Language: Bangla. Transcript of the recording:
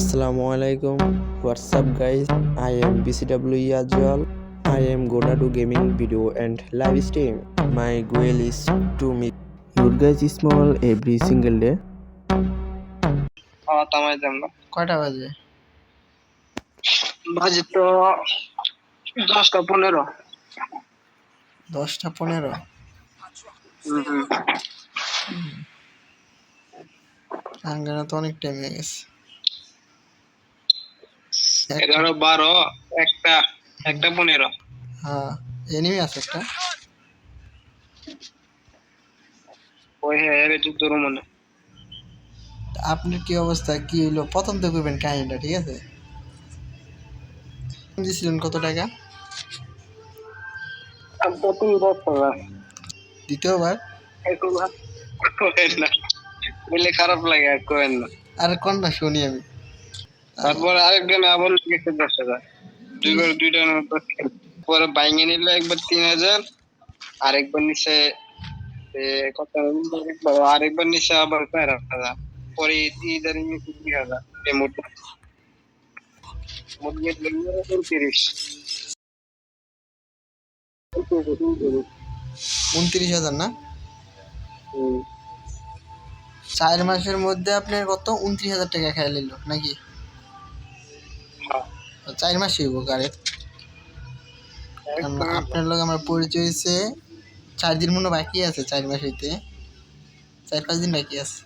Up, guys? I am BCW Yajwal. I am gonna do gaming video and live stream. My goal is to meet you guys small every single day. তামাই দেন কয়টা বাজে বাজে তো দশটা পনেরো দশটা পনেরো আঙ্গানা তো অনেক টাইম হয়ে গেছে এগারো বারো একটা একটা পনেরো। হ্যাঁ এনিমি আছে একটা। ওই হ্যাঁ এর তোর মনে। আপনার কি অবস্থা? কি হইল? প্রথম তো করবেন কাহিনীটা ঠিক আছে? দিয়েছিলেন কত টাকা? প্রথম দ্বিতীয়বার? বলে খারাপ লাগে আর করেন না। আর কোন না শুনি আমি? তারপর আরেকজন আবার গেছে দশ হাজার। দুইবার দুইটার মতো পরে বাইঙে নিল একবার তিন হাজার আরেকবার নিচে কত একবার আরেকবার নিচে আবার চার হাজার। পরে ঈদের নিচে দুই হাজার। এই মোট মোট গেট উনত্রিশ। উনত্রিশ হাজার না। চার মাসের মধ্যে আপনার কত? উনত্রিশ হাজার টাকা খেয়ে নিল নাকি। চার মাস হইব কারেক্ট আপনার লোক আমার পরিচয় হয়েছে চার দিন মনে বাকি আছে চার মাস হইতে। চার পাঁচ দিন বাকি আছে।